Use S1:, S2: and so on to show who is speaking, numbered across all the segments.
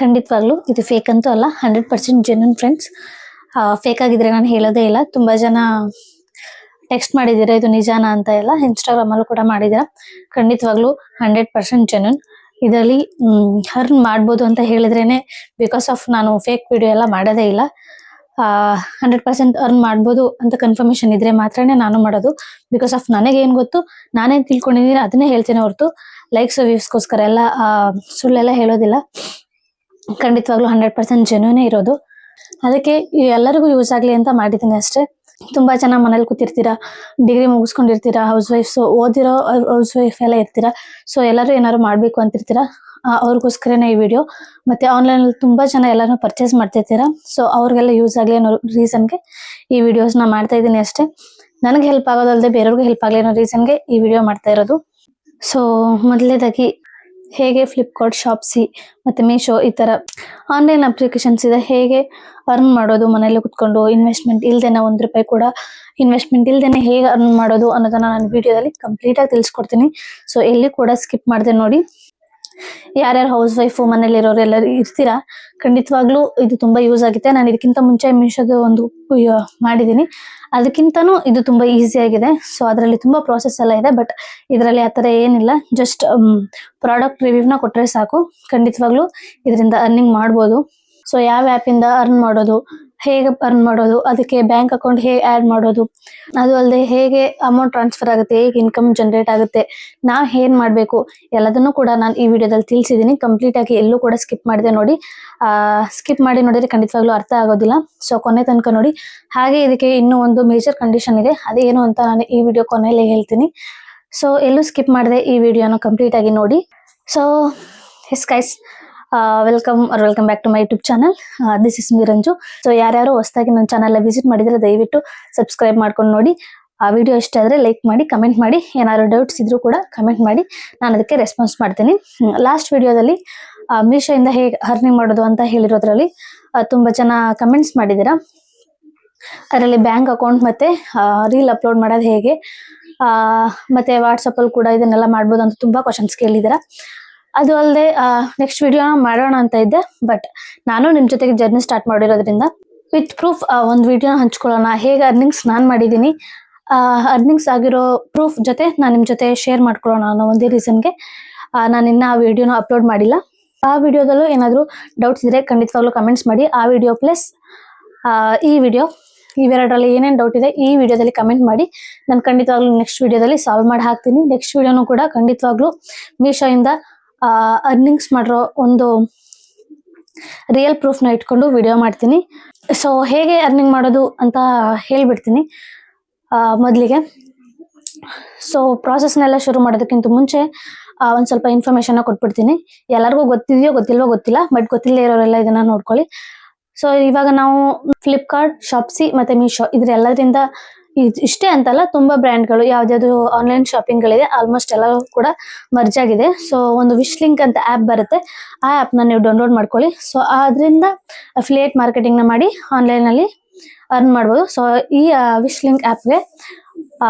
S1: ಖಂಡಿತವಾಗ್ಲೂ ಇದು ಫೇಕ್ ಅಂತೂ ಅಲ್ಲ hundred percent genuine friends fake ಆಗಿದ್ರೆ ನಾನು ಹೇಳೋದೇ ಇಲ್ಲ. ತುಂಬಾ ಜನ ಟೆಕ್ಸ್ಟ್ ಮಾಡಿದ್ದೀರಾ, ಇದು ನಿಜಾನ ಅಂತ ಎಲ್ಲ ಇನ್ಸ್ಟಾಗ್ರಾಮ್ ಅಲ್ಲೂ ಕೂಡ ಮಾಡಿದ್ದೀರಾ. ಖಂಡಿತವಾಗ್ಲೂ ಹಂಡ್ರೆಡ್ ಪರ್ಸೆಂಟ್ ಜೆನ್ಯೂನ್ ಇದರಲ್ಲಿ ಹರ್ನ್ ಮಾಡ್ಬೋದು ಅಂತ ಹೇಳಿದ್ರೇನೆ ಬಿಕಾಸ್ ಆಫ್ ನಾನು ಫೇಕ್ ವಿಡಿಯೋ ಎಲ್ಲ ಮಾಡೋದೇ ಇಲ್ಲ. ಹಂಡ್ರೆಡ್ ಪರ್ಸೆಂಟ್ ಅರ್ನ್ ಮಾಡ್ಬೋದು ಅಂತ ಕನ್ಫರ್ಮೇಶನ್ ಇದ್ರೆ ಮಾತ್ರನೇ ನಾನು ಮಾಡೋದು. ಬಿಕಾಸ್ ಆಫ್ ನನಗೆ ಏನ್ ಗೊತ್ತು, ನಾನೇನು ತಿಳ್ಕೊಂಡಿದ್ದೀನಿ ಅದನ್ನೇ ಹೇಳ್ತೀನಿ ಹೊರತು. ಲೈಕ್ಸ್ ವ್ಯೂಸ್ಗೋಸ್ಕರ ಎಲ್ಲ ಸುಳ್ಳೆಲ್ಲ ಹೇಳೋದಿಲ್ಲ. ಖಂಡಿತವಾಗ್ಲೂ ಹಂಡ್ರೆಡ್ ಪರ್ಸೆಂಟ್ ಜೆನ್ಯೂನೇ ಇರೋದು. ಅದಕ್ಕೆ ಎಲ್ಲರಿಗೂ ಯೂಸ್ ಆಗ್ಲಿ ಅಂತ ಮಾಡಿದ್ದೀನಿ ಅಷ್ಟೇ. ತುಂಬಾ ಜನ ಮನೇಲಿ ಕೂತಿರ್ತೀರಾ ಡಿಗ್ರಿ ಮುಗಿಸ್ಕೊಂಡಿರ್ತೀರಾ ಹೌಸ್ ವೈಫ್ಸ್ ಓದಿರೋ ಹೌಸ್ ವೈಫ್ ಎಲ್ಲ ಇರ್ತೀರಾ ಸೊ ಎಲ್ಲರೂ ಏನಾದ್ರು ಮಾಡಬೇಕು ಅಂತಿರ್ತೀರಾ ಅವ್ರಿಗೋಸ್ಕರನೇ ಈ ವಿಡಿಯೋ ಮತ್ತೆ ಆನ್ಲೈನ್ ಅಲ್ಲಿ ತುಂಬಾ ಜನ ಎಲ್ಲಾನು ಪರ್ಚೇಸ್ ಮಾಡ್ತಿರ್ತೀರಾ ಸೊ ಅವ್ರಿಗೆಲ್ಲ ಯೂಸ್ ಆಗ್ಲಿ ಅನ್ನೋ ರೀಸನ್ಗೆ ಈ ವಿಡಿಯೋಸ್ನ ಮಾಡ್ತಾ ಇದ್ದೀನಿ ಅಷ್ಟೇ. ನನಗೆ ಹೆಲ್ಪ್ ಆಗೋದಲ್ಲದೆ ಬೇರೆಯವ್ರಿಗೂ ಹೆಲ್ಪ್ ಆಗಲಿ ಅನ್ನೋ ರೀಸನ್ಗೆ ಈ ವಿಡಿಯೋ ಮಾಡ್ತಾ ಇರೋದು. ಸೊ ಮೊದಲನೇದಾಗಿ ಹೇಗೆ ಫ್ಲಿಪ್ಕಾರ್ಟ್ ಶಾಪ್ಸಿ ಮತ್ತೆ ಮೀಶೋ ಈ ಥರ ಆನ್ಲೈನ್ ಅಪ್ಲಿಕೇಶನ್ಸ್ ಇದೆ. ಹೇಗೆ ಅರ್ನ್ ಮಾಡೋದು ಮನೇಲಿ ಕುತ್ಕೊಂಡು ಇನ್ವೆಸ್ಟ್ಮೆಂಟ್ ಇಲ್ದೇನೆ ಒಂದು ರೂಪಾಯಿ ಕೂಡ ಇನ್ವೆಸ್ಟ್ಮೆಂಟ್ ಇಲ್ದೇನೆ ಹೇಗೆ ಅರ್ನ್ ಮಾಡೋದು ಅನ್ನೋದನ್ನ ನಾನು ವಿಡಿಯೋದಲ್ಲಿ ಕಂಪ್ಲೀಟ್ ಆಗಿ ತಿಳಿಸ್ಕೊಡ್ತೀನಿ. ಸೊ ಎಲ್ಲಿ ಕೂಡ ಸ್ಕಿಪ್ ಮಾಡಿದೆ ನೋಡಿ. ಯಾರ್ಯಾರು ಹೌಸ್ ವೈಫ್ ಮನೇಲಿರೋರು ಎಲ್ಲರೂ ಇರ್ತೀರಾ? ಖಂಡಿತವಾಗ್ಲೂ ಇದು ತುಂಬಾ ಯೂಸ್ ಆಗುತ್ತೆ. ನಾನು ಇದಕ್ಕಿಂತ ಮುಂಚೆ ಮೀಶೋದು ಒಂದು ಮಾಡಿದೀನಿ. ಮಾಡಿದ್ದೀನಿ ಅದಕ್ಕಿಂತನೂ ಇದು ತುಂಬಾ ಈಸಿ ಆಗಿದೆ. ಸೊ ಅದರಲ್ಲಿ ತುಂಬಾ ಪ್ರಾಸೆಸ್ ಎಲ್ಲ ಇದೆ. ಬಟ್ ಇದರಲ್ಲಿ ಆತರ ಏನಿಲ್ಲ. ಜಸ್ಟ್ ಪ್ರಾಡಕ್ಟ್ ರಿವ್ಯೂನ ಕೊಟ್ರೆ ಸಾಕು. ಖಂಡಿತವಾಗ್ಲೂ ಇದರಿಂದ ಅರ್ನಿಂಗ್ ಮಾಡ್ಬೋದು. ಸೊ ಯಾವ ಇಂದ ಅರ್ನ್ ಮಾಡೋದು? ಹೇಗೆ ಅರ್ನ್ ಮಾಡೋದು, ಅದಕ್ಕೆ ಬ್ಯಾಂಕ್ ಅಕೌಂಟ್ ಹೇಗೆ ಆಡ್ ಮಾಡೋದು, ಅದು ಅಲ್ಲದೆ ಹೇಗೆ ಅಮೌಂಟ್ ಟ್ರಾನ್ಸ್ಫರ್ ಆಗುತ್ತೆ, ಹೇಗೆ ಇನ್ಕಮ್ ಜನರೇಟ್ ಆಗುತ್ತೆ ನಾವು ಏನು ಮಾಡಬೇಕು, ಎಲ್ಲದನ್ನು ಕೂಡ ನಾನು ಈ ವಿಡಿಯೋದಲ್ಲಿ ತಿಳಿಸಿದ್ದೀನಿ ಕಂಪ್ಲೀಟ್ ಆಗಿ ಎಲ್ಲೂ ಕೂಡ ಸ್ಕಿಪ್ ಮಾಡಿದೆ ನೋಡಿ. ಸ್ಕಿಪ್ ಮಾಡಿ ನೋಡಿದರೆ ಖಂಡಿತವಾಗ್ಲೂ ಅರ್ಥ ಆಗೋದಿಲ್ಲ. ಸೊ ಕೊನೆ ತನಕ ನೋಡಿ. ಹಾಗೆ ಇದಕ್ಕೆ ಇನ್ನೂ ಒಂದು ಮೇಜರ್ ಕಂಡೀಷನ್ ಇದೆ. ಅದೇನು ಅಂತ ನಾನು ಈ ವಿಡಿಯೋ ಕೊನೆಯಲ್ಲಿ ಹೇಳ್ತೀನಿ. ಸೊ ಎಲ್ಲೂ ಸ್ಕಿಪ್ ಮಾಡಿದೆ ಈ ವಿಡಿಯೋನ ಕಂಪ್ಲೀಟ್ ಆಗಿ ನೋಡಿ. So yes guys welcome or welcome back to my YouTube channel this is Miranju so ಯಾರ್ಯಾರು ಹೊಸದಾಗಿ ನನ್ನ ಚಾನಲ್ ವಿಸಿಟ್ ಮಾಡಿದ್ರೆ ದಯವಿಟ್ಟು ಸಬ್ಸ್ಕ್ರೈಬ್ ಮಾಡ್ಕೊಂಡು ನೋಡಿ. ಆ ವಿಡಿಯೋ ಇಷ್ಟ ಆದರೆ ಲೈಕ್ ಮಾಡಿ ಕಮೆಂಟ್ ಮಾಡಿ. ಏನಾದ್ರು ಡೌಟ್ಸ್ ಇದ್ರೂ ಕೂಡ ಕಮೆಂಟ್ ಮಾಡಿ. ನಾನು ಅದಕ್ಕೆ ರೆಸ್ಪಾನ್ಸ್ ಮಾಡ್ತೀನಿ. ಲಾಸ್ಟ್ ವಿಡಿಯೋದಲ್ಲಿ ಮೀಶೋ ಇಂದ ಹೇಗೆ ಅರ್ನಿಂಗ್ ಮಾಡೋದು ಅಂತ ಹೇಳಿರೋದ್ರಲ್ಲಿ ತುಂಬ ಜನ ಕಮೆಂಟ್ಸ್ ಮಾಡಿದ್ದೀರಾ? ಅದರಲ್ಲಿ ಬ್ಯಾಂಕ್ ಅಕೌಂಟ್ ಮತ್ತೆ ರೀಲ್ ಅಪ್ಲೋಡ್ ಮಾಡೋದು ಹೇಗೆ? ಮತ್ತೆ ವಾಟ್ಸಪ್ ಅಲ್ಲಿ ಕೂಡ ಇದನ್ನೆಲ್ಲ ಮಾಡ್ಬೋದು ಅಂತ ತುಂಬ ಕ್ವಶನ್ಸ್ ಕೇಳಿದ್ದೀರಾ? ಅದು ಅಲ್ಲದೆ ನೆಕ್ಸ್ಟ್ ವಿಡಿಯೋ ಮಾಡೋಣ ಅಂತ ಇದ್ದೆ ಬಟ್ ನಾನು ನಿಮ್ಮ ಜೊತೆಗೆ ಜರ್ನಿ ಸ್ಟಾರ್ಟ್ ಮಾಡಿರೋದ್ರಿಂದ ವಿತ್ ಪ್ರೂಫ್ ಒಂದು ವಿಡಿಯೋನ ಹಂಚ್ಕೊಳ್ಳೋಣ. ಹೇಗೆ ಅರ್ನಿಂಗ್ಸ್ ನಾನು ಮಾಡಿದ್ದೀನಿ ಅರ್ನಿಂಗ್ಸ್ ಆಗಿರೋ ಪ್ರೂಫ್ ಜೊತೆ ನಾನು ನಿಮ್ಮ ಜೊತೆ ಶೇರ್ ಮಾಡ್ಕೊಳ್ಳೋಣ ಅನ್ನೋ ಒಂದೇ ರೀಸನ್ಗೆ ನಾನು ಇನ್ನೂ ಆ ವಿಡಿಯೋನ ಅಪ್ಲೋಡ್ ಮಾಡಿಲ್ಲ. ಆ ವಿಡಿಯೋದಲ್ಲೂ ಏನಾದರೂ ಡೌಟ್ಸ್ ಇದ್ರೆ ಖಂಡಿತವಾಗ್ಲೂ ಕಮೆಂಟ್ಸ್ ಮಾಡಿ. ಆ ವಿಡಿಯೋ ಪ್ಲಸ್ ಈ ವಿಡಿಯೋ ಇವೆರಡರಲ್ಲಿ ಏನೇನು ಡೌಟ್ ಇದೆ ಈ ವಿಡಿಯೋದಲ್ಲಿ ಕಮೆಂಟ್ ಮಾಡಿ. ನಾನು ಖಂಡಿತವಾಗ್ಲೂ ನೆಕ್ಸ್ಟ್ ವಿಡಿಯೋದಲ್ಲಿ ಸಾಲ್ವ್ ಮಾಡಿ ಹಾಕ್ತೀನಿ ನೆಕ್ಸ್ಟ್ ವಿಡಿಯೋನು ಕೂಡ ಖಂಡಿತವಾಗ್ಲೂ ಮೀಶೋಯಿಂದ ಅರ್ನಿಂಗ್ಸ್ ಮಾಡಿರೋ ಒಂದು ರಿಯಲ್ ಪ್ರೂಫ್ನ ಇಟ್ಕೊಂಡು ವಿಡಿಯೋ ಮಾಡ್ತೀನಿ. ಸೊ ಹೇಗೆ ಅರ್ನಿಂಗ್ ಮಾಡೋದು ಅಂತ ಹೇಳಿಬಿಡ್ತೀನಿ ಮೊದಲಿಗೆ. ಸೊ ಪ್ರಾಸೆಸ್ನೆಲ್ಲ ಶುರು ಮಾಡೋದಕ್ಕಿಂತ ಮುಂಚೆ ಒಂದು ಸ್ವಲ್ಪ ಇನ್ಫಾರ್ಮೇಷನ್ನ ಕೊಟ್ಬಿಡ್ತೀನಿ. ಎಲ್ಲರಿಗೂ ಗೊತ್ತಿದೆಯೋ ಗೊತ್ತಿಲ್ವೋ ಗೊತ್ತಿಲ್ಲ ಬಟ್ ಗೊತ್ತಿಲ್ಲದೆ ಇರೋರೆಲ್ಲ ಇದನ್ನ ನೋಡ್ಕೊಳ್ಳಿ. ಸೊ ಇವಾಗ ನಾವು ಫ್ಲಿಪ್ಕಾರ್ಟ್ ಶಾಪ್ಸಿ ಮತ್ತೆ ಮೀಶೋ ಇದ್ರ ಎಲ್ಲದರಿಂದ ಇದ್- ಇಷ್ಟೇ ಅಂತಲ್ಲ ತುಂಬಾ ಬ್ರ್ಯಾಂಡ್ಗಳು ಯಾವ್ದಾದ್ರು ಆನ್ಲೈನ್ ಶಾಪಿಂಗ್ ಗಳಿದೆ ಆಲ್ಮೋಸ್ಟ್ ಎಲ್ಲ ಕೂಡ ಮರ್ಜ್ ಆಗಿದೆ. ಸೊ ಒಂದು ವಿಶ್ ಲಿಂಕ್ ಅಂತ ಆ್ಯಪ್ ಬರುತ್ತೆ. ಆ ಆ್ಯಪ್ನ ನೀವು ಡೌನ್ಲೋಡ್ ಮಾಡ್ಕೊಳ್ಳಿ. ಸೊ ಅದರಿಂದ ಅಫಿಲಿಯೇಟ್ ಮಾರ್ಕೆಟಿಂಗ್ನ ಮಾಡಿ ಆನ್ಲೈನಲ್ಲಿ ಅರ್ನ್ ಮಾಡ್ಬೋದು. ಸೊ ಈ ವಿಶ್ ಲಿಂಕ್ ಆ್ಯಪ್ಗೆ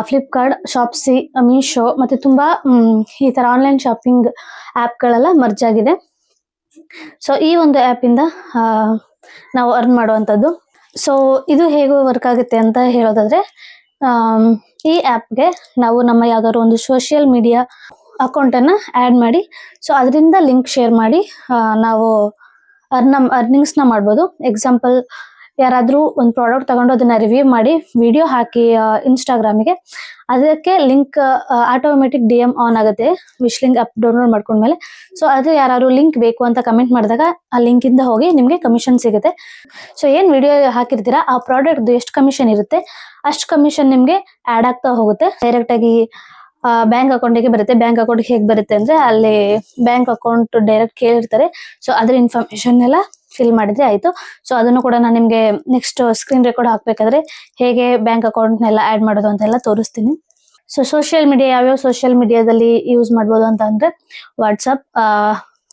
S1: ಫ್ಲಿಪ್ಕಾರ್ಟ್ ಶಾಪ್ಸಿ ಮೀಶೋ ಮತ್ತೆ ತುಂಬಾ ಈ ತರ ಆನ್ಲೈನ್ ಶಾಪಿಂಗ್ ಆ್ಯಪ್ಗಳೆಲ್ಲ ಮರ್ಜ್ ಆಗಿದೆ. ಸೊ ಈ ಒಂದು ಆ್ಯಪ್ ಇಂದ ಆ, ನಾವು ಅರ್ನ್ ಮಾಡುವಂಥದ್ದು. ಸೊ ಇದು ಹೇಗೆ ವರ್ಕ್ ಆಗುತ್ತೆ ಅಂತ ಹೇಳೋದಾದ್ರೆ ಈ ಆ್ಯಪ್ಗೆ ನಾವು ನಮ್ಮ ಯಾವ್ದಾದ್ರು ಒಂದು ಸೋಷಿಯಲ್ ಮೀಡಿಯಾ ಅಕೌಂಟನ್ನು ಆ್ಯಡ್ ಮಾಡಿ ಸೊ ಅದರಿಂದ ಲಿಂಕ್ ಶೇರ್ ಮಾಡಿ ನಾವು ಅರ್ನ ಅರ್ನಿಂಗ್ಸ್ನ ಮಾಡ್ಬೋದು. ಎಕ್ಸಾಂಪಲ್ ಯಾರಾದರೂ ಒಂದು ಪ್ರಾಡಕ್ಟ್ ತಗೊಂಡು ಅದನ್ನ ರಿವ್ಯೂ ಮಾಡಿ ವಿಡಿಯೋ ಹಾಕಿ ಇನ್ಸ್ಟಾಗ್ರಾಮಿಗೆ ಅದಕ್ಕೆ link automatic D M on ಆಗುತ್ತೆ. ವಿಶ್ ಲಿಂಕ್ ಅಪ್ ಡೌನ್ಲೋಡ್ ಮಾಡ್ಕೊಂಡ್ಮೇಲೆ. ಸೊ ಅದು ಯಾರು ಲಿಂಕ್ ಬೇಕು ಅಂತ ಕಮೆಂಟ್ ಮಾಡಿದಾಗ ಆ ಲಿಂಕ್ ಇಂದ ಹೋಗಿ ನಿಮಗೆ ಕಮಿಷನ್ ಸಿಗುತ್ತೆ. ಸೊ ಏನ್ ವಿಡಿಯೋ ಹಾಕಿರ್ತೀರಾ? ಆ ಪ್ರಾಡಕ್ಟ್ ಎಷ್ಟು ಕಮಿಷನ್ ಇರುತ್ತೆ? ಅಷ್ಟು ಕಮಿಷನ್ ನಿಮ್ಗೆ ಆಡ್ ಆಗ್ತಾ ಹೋಗುತ್ತೆ. ಡೈರೆಕ್ಟ್ ಆಗಿ ಬ್ಯಾಂಕ್ ಅಕೌಂಟಿಗೆ ಬರುತ್ತೆ. ಬ್ಯಾಂಕ್ ಅಕೌಂಟ್ ಹೇಗೆ ಬರುತ್ತೆ ಅಂದ್ರೆ ಅಲ್ಲಿ ಬ್ಯಾಂಕ್ ಅಕೌಂಟ್ ಡೈರೆಕ್ಟ್ ಕೇಳಿರ್ತಾರೆ. ಸೊ ಅದ್ರ ಇನ್ಫಾರ್ಮೇಶನ್ ಎಲ್ಲ ಫಿಲ್ ಮಾಡಿದ್ರೆ ಆಯ್ತು. ಸೊ ಅದನ್ನು ಕೂಡ ನಾನು ನಿಮ್ಗೆ ನೆಕ್ಸ್ಟ್ ಸ್ಕ್ರೀನ್ ರೆಕಾರ್ಡ್ ಹಾಕ್ಬೇಕಾದ್ರೆ ಹೇಗೆ ಬ್ಯಾಂಕ್ ಅಕೌಂಟ್ ನೆಲ್ಲ ಆಡ್ ಮಾಡೋದು ಅಂತೆಲ್ಲ ತೋರಿಸ್ತೀನಿ. ಸೊ ಸೋಷಿಯಲ್ ಮೀಡಿಯಾ ಯಾವ್ಯಾವ ಸೋಷಿಯಲ್ ಮೀಡಿಯಾದಲ್ಲಿ ಯೂಸ್ ಮಾಡ್ಬೋದು ಅಂತ ಅಂದ್ರೆ ವಾಟ್ಸಪ್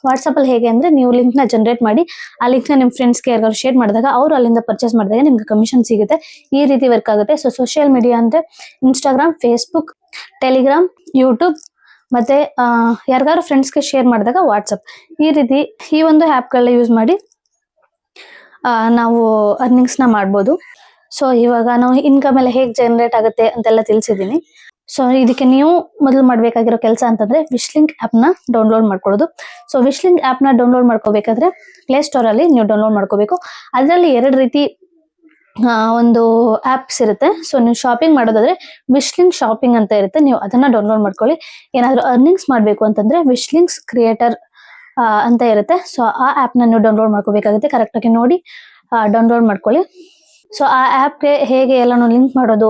S1: ವಾಟ್ಸಪ್ ಅಲ್ಲಿ ಹೇಗೆ ಅಂದ್ರೆ ನೀವು ನ ಜನರೇಟ್ ಮಾಡಿ, ಆ ಲಿಂಕ್ನ ನಿಮ್ ಫ್ರೆಂಡ್ಸ್ಗೆ ಯಾರಿಗಾದ್ರು ಶೇರ್ ಮಾಡಿದಾಗ ಅವ್ರು ಅಲ್ಲಿಂದ ಪರ್ಚೇಸ್ ಮಾಡಿದಾಗ ನಿಮ್ಗೆ ಕಮಿಷನ್ ಸಿಗುತ್ತೆ. ಈ ರೀತಿ ವರ್ಕ್ ಆಗುತ್ತೆ. ಸೊ ಸೋಷಿಯಲ್ ಮೀಡಿಯಾ ಅಂದ್ರೆ ಇನ್ಸ್ಟಾಗ್ರಾಮ್ ಫೇಸ್ಬುಕ್ ಟೆಲಿಗ್ರಾಮ್ ಯೂಟ್ಯೂಬ್ ಮತ್ತೆ ಯಾರಿಗಾದ್ರು ಫ್ರೆಂಡ್ಸ್ಗೆ ಶೇರ್ ಮಾಡಿದಾಗ ವಾಟ್ಸಪ್ ಈ ರೀತಿ ಈ ಒಂದು ಆ್ಯಪ್ಗಳನ್ನ ಯೂಸ್ ಮಾಡಿ ನಾವು ಅರ್ನಿಂಗ್ಸ್ನ ಮಾಡ್ಬೋದು. ಸೊ ಇವಾಗ ನಾವು ಇನ್ಕಮ್ ಎಲ್ಲ ಹೇಗೆ ಜನರೇಟ್ ಆಗುತ್ತೆ ಅಂತೆಲ್ಲ ತಿಳಿಸಿದ್ದೀನಿ. ಸೊ ಇದಕ್ಕೆ ನೀವು ಮೊದಲು ಮಾಡಬೇಕಾಗಿರೋ ಕೆಲಸ ಅಂತಂದ್ರೆ ವಿಶ್ಲಿಂಕ್ ಆ್ಯಪ್ನ ಡೌನ್ಲೋಡ್ ಮಾಡ್ಕೊಳ್ಳೋದು. ಸೊ ವಿಶ್ಲಿಂಕ್ ಆ್ಯಪ್ನ ಡೌನ್ಲೋಡ್ ಮಾಡ್ಕೋಬೇಕಾದ್ರೆ ಅಲ್ಲಿ ನೀವು ಡೌನ್ಲೋಡ್ ಮಾಡ್ಕೋಬೇಕು. ಅದರಲ್ಲಿ ಎರಡು ರೀತಿ ಒಂದು ಆಪ್ಸ್ ಇರುತ್ತೆ. ಸೊ ನೀವು ಶಾಪಿಂಗ್ ಮಾಡೋದಾದ್ರೆ ವಿಶ್ಲಿಂಕ್ ಶಾಪಿಂಗ್ ಅಂತ ಇರುತ್ತೆ. ನೀವು ಅದನ್ನ ಡೌನ್ಲೋಡ್ ಮಾಡ್ಕೊಳ್ಳಿ. ಏನಾದರೂ ಅರ್ನಿಂಗ್ಸ್ ಮಾಡಬೇಕು ಅಂತಂದ್ರೆ ವಿಶ್ಲಿಂಕ್ಸ್ ಕ್ರಿಯೇಟರ್ ಅಂತ ಇರುತ್ತೆ. ಸೊ ಆ ಆ್ಯಪ್ನ ನೀವು ಡೌನ್ಲೋಡ್ ಮಾಡ್ಕೋಬೇಕಾಗುತ್ತೆ. ಕರೆಕ್ಟಾಗಿ ನೋಡಿ ಡೌನ್ಲೋಡ್ ಮಾಡ್ಕೊಳ್ಳಿ. ಸೊ ಆ ಆ್ಯಪ್ಗೆ ಹೇಗೆ ಎಲ್ಲಾನು ಲಿಂಕ್ ಮಾಡೋದು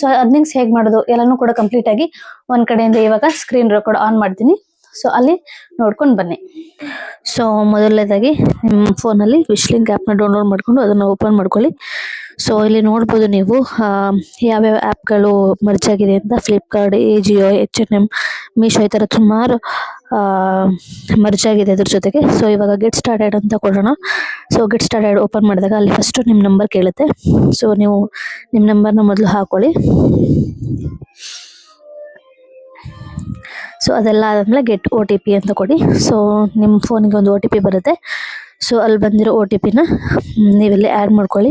S1: ಸೊ ಅರ್ನಿಂಗ್ಸ್ ಹೇಗೆ ಮಾಡೋದು ಎಲ್ಲಾನು ಕೂಡ ಕಂಪ್ಲೀಟ್ ಆಗಿ ಒಂದ್ ಕಡೆಯಿಂದ ಇವಾಗ ಸ್ಕ್ರೀನ್ ರೆಕಾರ್ಡ್ ಆನ್ ಮಾಡ್ತೀನಿ. ಸೊ ಅಲ್ಲಿ ನೋಡ್ಕೊಂಡು ಬನ್ನಿ. ಸೊ ಮೊದಲನೇದಾಗಿ ನಿಮ್ಮ ಫೋನಲ್ಲಿ ವಿಶ್ಲಿಂಕ್ ಆ್ಯಪ್ನ ಡೌನ್ಲೋಡ್ ಮಾಡ್ಕೊಂಡು ಅದನ್ನು ಓಪನ್ ಮಾಡ್ಕೊಳ್ಳಿ. ಸೊ ಇಲ್ಲಿ ನೋಡ್ಬೋದು ನೀವು ಯಾವ್ಯಾವ ಆ್ಯಪ್ಗಳು ಮರ್ಜ್ ಆಗಿದೆ ಅಂತ Flipkart A Jio H and M Meesho ಈ ಥರ ಸುಮಾರು ಮರ್ಜ್ ಆಗಿದೆ ಅದ್ರ ಜೊತೆಗೆ. ಸೊ ಇವಾಗ ಗೆಟ್ ಸ್ಟಾರ್ಟೆಡ್ ಅಂತ ಕೊಡೋಣ. ಸೊ ಗೆಟ್ ಸ್ಟಾರ್ಟೆಡ್ ಓಪನ್ ಮಾಡಿದಾಗ ಅಲ್ಲಿ ಫಸ್ಟು ನಿಮ್ಮ ನಂಬರ್ ಕೇಳುತ್ತೆ. ಸೊ ನೀವು ನಿಮ್ಮ ನಂಬರ್ನ ಮೊದಲು ಹಾಕೊಳ್ಳಿ. ಸೊ ಅದೆಲ್ಲ ಆದಮೇಲೆ ಗೆಟ್ ಒ ಟಿ ಪಿ ಅಂತ ಕೊಡಿ. ಸೊ ನಿಮ್ಮ ಫೋನಿಗೆ ಒಂದು ಒ ಟಿ ಪಿ ಬರುತ್ತೆ. ಸೊ ಅಲ್ಲಿ ಬಂದಿರೋ ಒ ಟಿ ಪಿನ ನೀವಿಲ್ಲಿ ಆ್ಯಡ್ ಮಾಡ್ಕೊಳ್ಳಿ.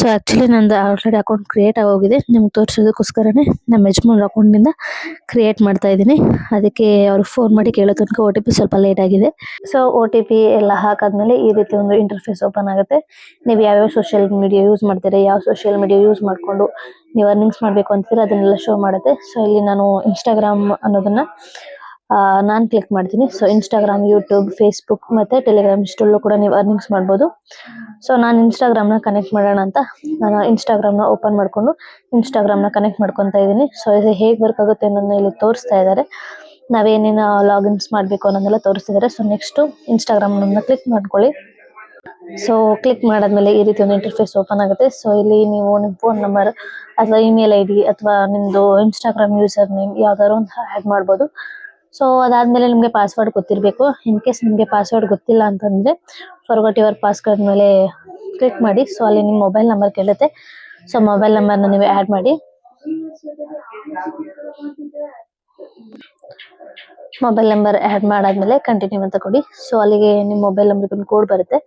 S1: ಸೊ ಆಕ್ಚುಲಿ ನಂದು ಆಲ್ರೆಡಿ ಅಕೌಂಟ್ ಕ್ರಿಯೇಟ್ ಆಗೋಗಿದೆ. ನಿಮ್ಗೆ ತೋರಿಸೋದಕ್ಕೋಸ್ಕರನೇ ನಮ್ಮ ಯಜಮಾನ್ರ ಅಕೌಂಟ್ನಿಂದ ಕ್ರಿಯೇಟ್ ಮಾಡ್ತಾ ಇದ್ದೀನಿ. ಅದಕ್ಕೆ ಅವ್ರಿಗೆ ಫೋನ್ ಮಾಡಿ ಕೇಳೋ ತನಕ ಒ ಟಿ ಪಿ ಸ್ವಲ್ಪ ಲೇಟ್ ಆಗಿದೆ. ಸೊ ಒ ಟಿ ಪಿ ಎಲ್ಲ ಹಾಕಾದ್ಮೇಲೆ ಈ ರೀತಿ ಒಂದು ಇಂಟರ್ಫೇಸ್ ಓಪನ್ ಆಗುತ್ತೆ. ನೀವು ಯಾವ್ಯಾವ ಸೋಷಿಯಲ್ ಮೀಡಿಯಾ ಯೂಸ್ ಮಾಡ್ತೀರಾ, ಯಾವ ಸೋಷಿಯಲ್ ಮೀಡಿಯಾ ಯೂಸ್ ಮಾಡಿಕೊಂಡು ನೀವು ಅರ್ನಿಂಗ್ಸ್ ಮಾಡಬೇಕು ಅಂತೀರ ಅದನ್ನೆಲ್ಲ ಶೋ ಮಾಡುತ್ತೆ. ಸೊ ಇಲ್ಲಿ ನಾನು ಇನ್ಸ್ಟಾಗ್ರಾಮ್ ಅನ್ನೋದನ್ನ ನಾನು ಕ್ಲಿಕ್ ಮಾಡ್ತೀನಿ. ಸೊ ಇನ್ಸ್ಟಾಗ್ರಾಮ್ ಯೂಟ್ಯೂಬ್ ಫೇಸ್ಬುಕ್ ಮತ್ತೆ ಟೆಲಿಗ್ರಾಮ್ ಇಷ್ಟಲ್ಲೂ ಕೂಡ ನೀವು ಅರ್ನಿಂಗ್ಸ್ ಮಾಡ್ಬೋದು. ಸೊ ನಾನು ಇನ್ಸ್ಟಾಗ್ರಾಮ್ನ ಕನೆಕ್ಟ್ ಮಾಡೋಣ ಅಂತ ನಾನು ಇನ್ಸ್ಟಾಗ್ರಾಮ್ನ ಓಪನ್ ಮಾಡಿಕೊಂಡು ಇನ್ಸ್ಟಾಗ್ರಾಮ್ನ ಕನೆಕ್ಟ್ ಮಾಡ್ಕೊತಾ ಇದ್ದೀನಿ. ಸೊ ಇದು ಹೇಗೆ ವರ್ಕ್ ಆಗುತ್ತೆ ಅನ್ನೋದನ್ನ ಇಲ್ಲಿ ತೋರಿಸ್ತಾ ಇದ್ದಾರೆ. ನಾವೇನೇನು ಲಾಗಿನ್ಸ್ ಮಾಡಬೇಕು ಅನ್ನೋದೆಲ್ಲ ತೋರಿಸ್ತಿದ್ದಾರೆ. ಸೊ ನೆಕ್ಸ್ಟು ಇನ್ಸ್ಟಾಗ್ರಾಮ್ನ ಕ್ಲಿಕ್ ಮಾಡ್ಕೊಳ್ಳಿ. ಸೊ ಕ್ಲಿಕ್ ಮಾಡಾದ್ಮೇಲೆ ಈ ರೀತಿ ಒಂದು ಇಂಟರ್ಫೇಸ್ ಓಪನ್ ಆಗುತ್ತೆ. ಸೊ ಇಲ್ಲಿ ನೀವು ನಿಮ್ಮ ಫೋನ್ ನಂಬರ್ ಅಥವಾ ಇಮೇಲ್ ಐ ಡಿ ಅಥವಾ ನಿಮ್ಮದು ಇನ್ಸ್ಟಾಗ್ರಾಮ್ ಯೂಸರ್ ನೇಮ್ ಯಾವ್ದಾದ್ರು ಒಂದು ಆ್ಯಡ್ ಮಾಡ್ಬೋದು. ಸೊ ಅದಾದ್ಮೇಲೆ ನಿಮಗೆ ಪಾಸ್ವರ್ಡ್ ಗೊತ್ತಿರಬೇಕು. ಇನ್ ಕೇಸ್ ನಿಮಗೆ ಪಾಸ್ವರ್ಡ್ ಗೊತ್ತಿಲ್ಲ ಅಂತಂದ್ರೆ ಫಾರ್ಗಟ್ ಯುವರ್ ಪಾಸ್ವರ್ಡ್ ಮೇಲೆ ಕ್ಲಿಕ್ ಮಾಡಿ. ಸೊ ಅಲ್ಲಿ ನಿಮ್ಮ ಮೊಬೈಲ್ ನಂಬರ್ ಕೇಳುತ್ತೆ. ಸೊ ಮೊಬೈಲ್ ನಂಬರ್ನ ನೀವು ಆ್ಯಡ್ ಮಾಡಿ. ಮೊಬೈಲ್ ನಂಬರ್ ಆ್ಯಡ್ ಮಾಡಾದ್ಮೇಲೆ ಕಂಟಿನ್ಯೂ ಅಂತ ಕೊಡಿ. ಸೊ ಅಲ್ಲಿಗೆ ನಿಮ್ಮ ಮೊಬೈಲ್ ನಂಬರ್ಗೆ ಒಂದು ಕೋಡ್ ಬರುತ್ತೆ.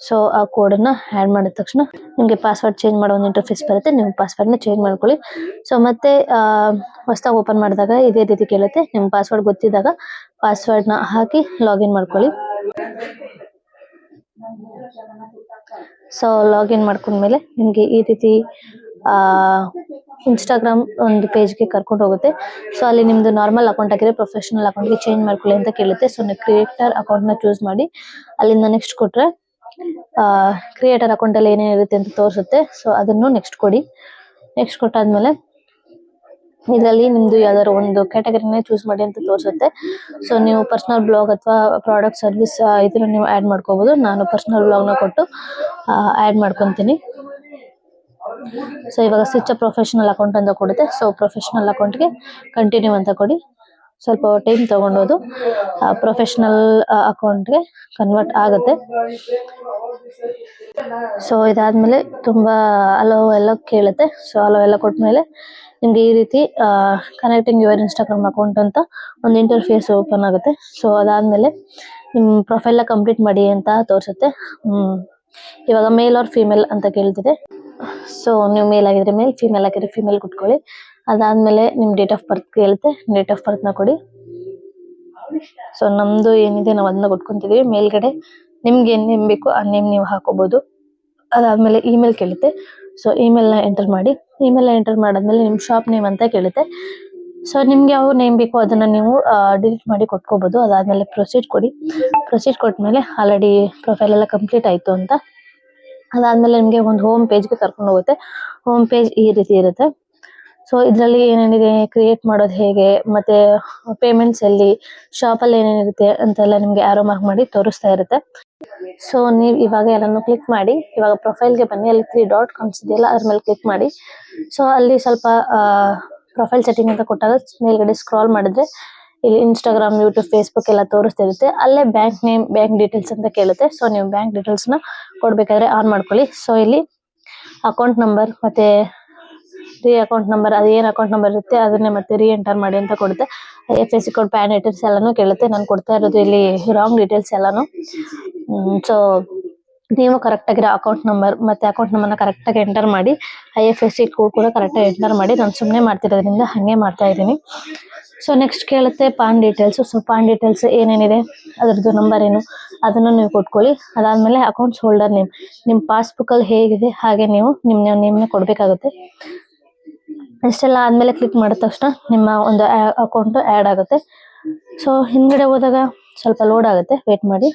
S1: ಸೊ ಆ ಕೋಡ್ ಅನ್ನ ಆಡ್ ಮಾಡಿದ ತಕ್ಷಣ ನಿಮಗೆ ಪಾಸ್ವರ್ಡ್ ಚೇಂಜ್ ಮಾಡೋ ಒಂದು ಇಂಟರ್ಫೇಸ್ ಬರುತ್ತೆ. ನೀವು ನ ಚೇಂಜ್ ಮಾಡ್ಕೊಳ್ಳಿ. ಸೊ ಮತ್ತೆ ಹೊಸದಾಗಿ ಓಪನ್ ಮಾಡಿದಾಗ ಇದೇ ರೀತಿ ಕೇಳುತ್ತೆ. ನಿಮ್ಮ ಪಾಸ್ವರ್ಡ್ ಗೊತ್ತಿದ್ದಾಗ ನ ಹಾಕಿ ಲಾಗಿನ್ ಮಾಡ್ಕೊಳ್ಳಿ. ಸೊ ಲಾಗಿನ್ ಮಾಡ್ಕೊಂಡ್ಮೇಲೆ ನಿಮಗೆ ಈ ರೀತಿ, ಆ ಇನ್ಸ್ಟಾಗ್ರಾಮ್ ಒಂದು ಪೇಜ್ಗೆ ಕರ್ಕೊಂಡು ಹೋಗುತ್ತೆ. ಸೊ ಅಲ್ಲಿ ನಿಮ್ದು ನಾರ್ಮಲ್ ಅಕೌಂಟ್ ಆಗಿದ್ರೆ ಪ್ರೊಫೆಷನಲ್ ಅಕೌಂಟ್ಗೆ ಚೇಂಜ್ ಮಾಡ್ಕೊಳ್ಳಿ ಅಂತ ಕೇಳುತ್ತೆ. ಸೊ ನೀವು ಕ್ರಿಯೇಟರ್ ಅಕೌಂಟ್ನ ಚೂಸ್ ಮಾಡಿ ಅಲ್ಲಿಂದ ನೆಕ್ಸ್ಟ್ ಕೊಟ್ರೆ ಕ್ರಿಯೇಟರ್ ಅಕೌಂಟ್ ಅಕೌಂಟಲ್ಲಿ ಏನೇನಿರುತ್ತೆ ಅಂತ ತೋರಿಸುತ್ತೆ. ಸೊ ಅದನ್ನು ನೆಕ್ಸ್ಟ್ ಕೊಡಿ. ನೆಕ್ಸ್ಟ್ ಕೊಟ್ಟಾದ್ಮೇಲೆ ಇದರಲ್ಲಿ ನಿಮ್ದು ಯಾವ್ದಾದ್ರು ಒಂದು ಕ್ಯಾಟಗರಿನೇ ಚೂಸ್ ಮಾಡಿ ಅಂತ ತೋರಿಸುತ್ತೆ. ಸೊ ನೀವು ಪರ್ಸನಲ್ ಬ್ಲಾಗ್ ಅಥವಾ ಪ್ರಾಡಕ್ಟ್ ಸರ್ವಿಸ್ ಇದನ್ನು ನೀವು ಆ್ಯಡ್ ಮಾಡ್ಕೋಬಹುದು ನಾನು ಪರ್ಸನಲ್ ಬ್ಲಾಗ್ನ ಕೊಟ್ಟು ಆ್ಯಡ್ ಮಾಡ್ಕೊತೀನಿ. ಸೊ ಇವಾಗ ಸ್ವಿಚ್ ಪ್ರೊಫೆಷನಲ್ ಅಕೌಂಟ್ ಅಂತ ಕೊಡುತ್ತೆ. ಸೊ ಪ್ರೊಫೆಷನಲ್ ಅಕೌಂಟ್ಗೆ ಕಂಟಿನ್ಯೂ ಅಂತ ಕೊಡಿ. ಸ್ವಲ್ಪ ಟೈಮ್ ತಗೊಂಡೋದು ಪ್ರೊಫೆಷನಲ್ ಅಕೌಂಟ್ಗೆ ಕನ್ವರ್ಟ್ ಆಗುತ್ತೆ. ಸೊ ಇದಾದ್ಮೇಲೆ ತುಂಬಾ ಅಲೋ ಎಲ್ಲ ಕೇಳುತ್ತೆ. ಸೊ ಅಲೋ ಎಲ್ಲ ಕೊಟ್ಮೇಲೆ ನಿಮ್ಗೆ ಈ ರೀತಿ ಕನೆಕ್ಟಿಂಗ್ ಯುವರ್ ಇನ್ಸ್ಟಾಗ್ರಾಮ್ ಅಕೌಂಟ್ ಅಂತ ಒಂದು ಇಂಟರ್ಫೇಸ್ ಓಪನ್ ಆಗುತ್ತೆ. ಸೊ ಅದಾದ್ಮೇಲೆ ನಿಮ್ಮ ಪ್ರೊಫೈಲ್ನ ಕಂಪ್ಲೀಟ್ ಮಾಡಿ ಅಂತ ತೋರಿಸುತ್ತೆ. ಇವಾಗ ಮೇಲ್ ಆರ್ ಫಿಮೇಲ್ ಅಂತ ಕೇಳ್ತಿದೆ. ಸೊ ನೀವು ಮೇಲ್ ಆಗಿದ್ರೆ ಮೇಲ್ ಫಿಮೇಲ್ ಆಗಿದ್ರೆ ಫಿಮೇಲ್ ಕುಟ್ಕೊಳ್ಳಿ ಅದಾದ್ಮೇಲೆ ನಿಮ್ ಡೇಟ್ ಆಫ್ ಬರ್ತ್ ಕೇಳುತ್ತೆ. ಡೇಟ್ ಆಫ್ ಬರ್ತ್ನ ಕೊಡಿ. ಸೊ ನಮ್ದು ಏನಿದೆ ನಾವು ಅದನ್ನ ಕೊಟ್ಕೊಂತೀವಿ. ಮೇಲ್ಗಡೆ ನಿಮ್ಗೆ ಏನ್ ನೇಮ್ ಬೇಕು, ಆ ನೇಮ್ ನೀವು ಹಾಕೋಬಹುದು ಅದಾದ್ಮೇಲೆ ಇಮೇಲ್ ಕೇಳುತ್ತೆ. ಸೊ ಇಮೇಲ್ನ ಎಂಟರ್ ಮಾಡಿ. ಇಮೇಲ್ನ ಎಂಟರ್ ಮಾಡಾದ್ಮೇಲೆ ನಿಮ್ ಶಾಪ್ ನೇಮ್ ಅಂತ ಕೇಳುತ್ತೆ. ಸೊ ನಿಮ್ಗೆ ಯಾವ ನೇಮ್ ಬೇಕೋ ಅದನ್ನ ನೀವು ಡಿಲೀಟ್ ಮಾಡಿ ಕೊಟ್ಕೋಬಹುದು ಅದಾದ್ಮೇಲೆ ಪ್ರೊಸೀಡ್ ಕೊಡಿ. ಪ್ರೊಸೀಡ್ ಕೊಟ್ಮೇಲೆ ಆಲ್ರೆಡಿ ಪ್ರೊಫೈಲ್ ಎಲ್ಲ ಕಂಪ್ಲೀಟ್ ಆಯ್ತು ಅಂತ. ಅದಾದ್ಮೇಲೆ ನಿಮ್ಗೆ ಒಂದು ಹೋಮ್ ಪೇಜ್ಗೆ ಕರ್ಕೊಂಡು ಹೋಗುತ್ತೆ. ಹೋಮ್ ಪೇಜ್ ಈ ರೀತಿ ಇರುತ್ತೆ. ಸೊ ಇದರಲ್ಲಿ ಏನೇನಿದೆ ಕ್ರಿಯೇಟ್ ಮಾಡೋದು ಹೇಗೆ, ಮತ್ತೆ ಪೇಮೆಂಟ್ಸ್ ಎಲ್ಲಿ ಶಾಪ್ ಅಲ್ಲಿ ಏನೇನಿರುತ್ತೆ ಅಂತೆಲ್ಲ ನಿಮ್ಗೆ ಆರೋ ಮಾರ್ಕ್ ಮಾಡಿ ತೋರಿಸ್ತಾ ಇರುತ್ತೆ. ಸೊ ನೀವು ಇವಾಗ ಎಲ್ಲಾನು ಕ್ಲಿಕ್ ಮಾಡಿ. ಇವಾಗ ಪ್ರೊಫೈಲ್ಗೆ ಬನ್ನಿ. ಅಲ್ಲಿ ತ್ರೀ ಡಾಟ್ ಕಾಣಿಸ್ತಿದೆಯಲ್ಲ ಅದ್ರ ಮೇಲೆ ಕ್ಲಿಕ್ ಮಾಡಿ. ಸೊ ಅಲ್ಲಿ ಸ್ವಲ್ಪ ಪ್ರೊಫೈಲ್ ಸೆಟ್ಟಿಂಗ್ ಅಂತ ಕೊಟ್ಟಾಗ ಮೇಲ್ಗಡೆ ಸ್ಕ್ರಾಲ್ ಮಾಡಿದ್ರೆ ಇಲ್ಲಿ ಇನ್ಸ್ಟಾಗ್ರಾಮ್ ಯೂಟ್ಯೂಬ್ ಫೇಸ್ಬುಕ್ ಎಲ್ಲ ತೋರಿಸ್ತಿರುತ್ತೆ. ಅಲ್ಲೇ ಬ್ಯಾಂಕ್ ನೇಮ್ ಬ್ಯಾಂಕ್ ಡೀಟೇಲ್ಸ್ ಅಂತ ಕೇಳುತ್ತೆ. ಸೊ ನೀವು ಬ್ಯಾಂಕ್ ಡೀಟೇಲ್ಸ್ನ ಕೊಡ್ಬೇಕಾದ್ರೆ ಆನ್ ಮಾಡ್ಕೊಳ್ಳಿ. ಸೊ ಇಲ್ಲಿ ಅಕೌಂಟ್ ನಂಬರ್ ಮತ್ತೆ ರೀ ಅಕೌಂಟ್ ನಂಬರ್ ಅದೇನ್ ಅಕೌಂಟ್ ನಂಬರ್ ಇರುತ್ತೆ ಅದನ್ನೇ ಮತ್ತೆ ರೀ ಎಂಟರ್ ಮಾಡಿ ಅಂತ ಕೊಡುತ್ತೆ. F S C code PAN details ಎಲ್ಲನೂ ಕೇಳುತ್ತೆ. ನಾನು ಕೊಡ್ತಾ ಇರೋದು ಇಲ್ಲಿ ರಾಂಗ್ ಡೀಟೇಲ್ಸ್ ಎಲ್ಲನೂ. ಸೊ ನೀವು ಕರೆಕ್ಟ್ ಆಗಿರೋ ಅಕೌಂಟ್ ನಂಬರ್ ಮತ್ತೆ ಅಕೌಂಟ್ ನಂಬರ್ನ ಕರೆಕ್ಟ್ ಆಗಿ ಎಂಟರ್ ಮಾಡಿ I F S C code ಕೂಡ ಕರೆಕ್ಟ್ ಆಗಿ ಎಂಟರ್ ಮಾಡಿ, ನಾನು ಸುಮ್ಮನೆ ಮಾಡ್ತಿರೋದ್ರಿಂದ ಹಾಗೆ ಮಾಡ್ತಾ ಇದ್ದೀನಿ. ಸೊ ನೆಕ್ಸ್ಟ್ ಕೇಳುತ್ತೆ PAN details so PAN details ಏನೇನಿದೆ? ಅದರದ್ದು ನಂಬರ್ ಏನು? ಅದನ್ನು ನೀವು ಕೊಟ್ಕೊಳ್ಳಿ. ಅದಾದ್ಮೇಲೆ ಅಕೌಂಟ್ಸ್ ಹೋಲ್ಡರ್ ನೇಮ್ ನಿಮ್ಮ ಪಾಸ್ಬುಕ್ಕಲ್ಲಿ ಹೇಗಿದೆ? ಹಾಗೆ ನೀವು ನಿಮ್ಮ ನೇಮ್ನ ಕೊಡಬೇಕಾಗುತ್ತೆ. ಇಷ್ಟೆಲ್ಲ ಆದಮೇಲೆ ಕ್ಲಿಕ್ ಮಾಡಿದ ತಕ್ಷಣ ನಿಮ್ಮ ಒಂದು ಅಕೌಂಟ್ ಆ್ಯಡ್ ಆಗುತ್ತೆ. ಸೊ ಹಿಂದ್ಗಡೆ ಹೋದಾಗ ಸ್ವಲ್ಪ ಲೋಡ್ ಆಗುತ್ತೆ. ವೇಟ್ ಮಾಡಿ.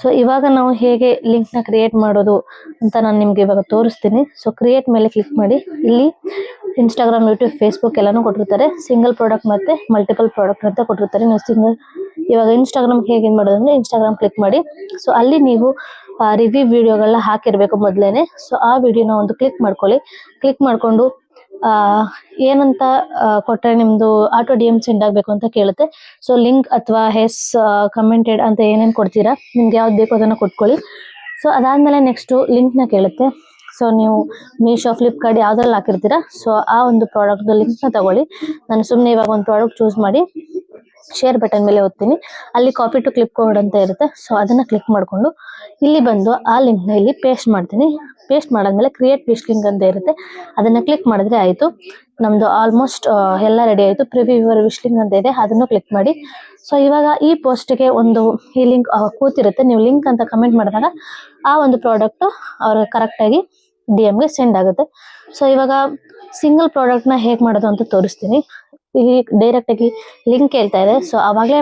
S1: ಸೊ ಇವಾಗ ನಾವು ಹೇಗೆ ಲಿಂಕ್ನ ಕ್ರಿಯೇಟ್ ಮಾಡೋದು ಅಂತ ನಾನು ನಿಮ್ಗೆ ಇವಾಗ ತೋರಿಸ್ತೀನಿ. ಸೊ ಕ್ರಿಯೇಟ್ ಮೇಲೆ ಕ್ಲಿಕ್ ಮಾಡಿ. ಇಲ್ಲಿ ಇನ್ಸ್ಟಾಗ್ರಾಮ್ ಯೂಟ್ಯೂಬ್ ಫೇಸ್ಬುಕ್ ಎಲ್ಲಾನು ಕೊಟ್ಟಿರ್ತಾರೆ. ಸಿಂಗಲ್ ಪ್ರಾಡಕ್ಟ್ ಮತ್ತೆ ಮಲ್ಟಿಪಲ್ ಪ್ರಾಡಕ್ಟ್ ಅಂತ ಕೊಟ್ಟಿರ್ತಾರೆ. ನೀವು ಸಿಂಗಲ್ ಇವಾಗ ಇನ್ಸ್ಟಾಗ್ರಾಮ್ ಹೇಗೆ ಮಾಡೋದು ಅಂದ್ರೆ ಇನ್ಸ್ಟಾಗ್ರಾಮ್ ಕ್ಲಿಕ್ ಮಾಡಿ. ಸೊ ಅಲ್ಲಿ ನೀವು ರಿವ್ಯೂ ವಿಡಿಯೋಗಳನ್ನ ಹಾಕಿರ್ಬೇಕು ಮೊದ್ಲೇನೆ. ಸೊ ಆ ವಿಡಿಯೋನ ಒಂದು ಕ್ಲಿಕ್ ಮಾಡ್ಕೊಳ್ಳಿ. ಕ್ಲಿಕ್ ಮಾಡ್ಕೊಂಡು ಏನಂತ ಆ, ಕೊಟ್ರೆ ನಿಮ್ದು ಆಟೋ ಡಿಎಂ ಸೆಂಡ್ ಆಗ್ಬೇಕು ಅಂತ ಕೇಳುತ್ತೆ. ಸೊ ಲಿಂಕ್ ಅಥವಾ ಹೆಸ್ ಕಮೆಂಟೆಡ್ ಅಂತ ಏನೇನ್ ಕೊಡ್ತೀರಾ ನಿಮ್ಗೆ ಯಾವ್ದು ಬೇಕು ಅದನ್ನ ಕೊಟ್ಕೊಳ್ಳಿ. ಸೊ ಅದಾದ್ಮೇಲೆ ನೆಕ್ಸ್ಟ್ ಲಿಂಕ್ನ ಕೇಳುತ್ತೆ. ಸೊ ನೀವು ಮೀಶೋ ಫ್ಲಿಪ್ಕಾರ್ಟ್ ಯಾವ್ದ್ರಲ್ಲಿ ಹಾಕಿರ್ತೀರಾ ಸೊ ಆ ಒಂದು ಪ್ರಾಡಕ್ಟ್ ಲಿಂಕ್ನ ತಗೊಳ್ಳಿ. ನಾನು ಸುಮ್ಮನೆ ಇವಾಗ ಒಂದು ಪ್ರಾಡಕ್ಟ್ ಚೂಸ್ ಮಾಡಿ ಶೇರ್ ಬಟನ್ ಮೇಲೆ ಓದ್ತೀನಿ. ಅಲ್ಲಿ ಕಾಪಿ ಟು ಕ್ಲಿಪ್ ಕೋಡ್ ಅಂತ ಇರುತ್ತೆ. ಸೊ ಅದನ್ನ ಕ್ಲಿಕ್ ಮಾಡ್ಕೊಂಡು ಇಲ್ಲಿ ಬಂದು ಆ ಲಿಂಕ್ನ ಇಲ್ಲಿ ಪೇಸ್ಟ್ ಮಾಡ್ತೀನಿ. ಪೇಸ್ಟ್ ಮಾಡಾದ್ಮೇಲೆ ಕ್ರಿಯೇಟ್ ವಿಶ್ ಲಿಂಕ್ ಅಂತ ಇರುತ್ತೆ. ಅದನ್ನ ಕ್ಲಿಕ್ ಮಾಡಿದ್ರೆ ಆಯಿತು. ನಮ್ದು ಆಲ್ಮೋಸ್ಟ್ ಎಲ್ಲ ರೆಡಿ ಆಯಿತು. ಪ್ರಿವ್ಯೂ ಯುವರ್ ವಿಶ್ ಲಿಂಕ್ ಅಂತ ಇದೆ. ಅದನ್ನು ಕ್ಲಿಕ್ ಮಾಡಿ. ಸೊ ಇವಾಗ ಈ ಪೋಸ್ಟ್ಗೆ ಒಂದು ಈ ಲಿಂಕ್ ಕೂತಿರುತ್ತೆ. ನೀವು ಲಿಂಕ್ ಅಂತ ಕಮೆಂಟ್ ಮಾಡಿದಾಗ ಆ ಒಂದು ಪ್ರಾಡಕ್ಟ್ ಅವ್ರ ಕರೆಕ್ಟ್ ಆಗಿ ಡಿ ಗೆ ಸೆಂಡ್ ಆಗುತ್ತೆ. ಸೊ ಇವಾಗ ಸಿಂಗಲ್ ಪ್ರಾಡಕ್ಟ್ನ ಹೇಗ್ ಮಾಡೋದು ಅಂತ ತೋರಿಸ್ತೀನಿ. ಇಲ್ಲಿ ಡೈರೆಕ್ಟ್ ಆಗಿ ಲಿಂಕ್ ಹೇಳ್ತಾ ಇದೆ. ಸೊ ಅವಾಗಲೇ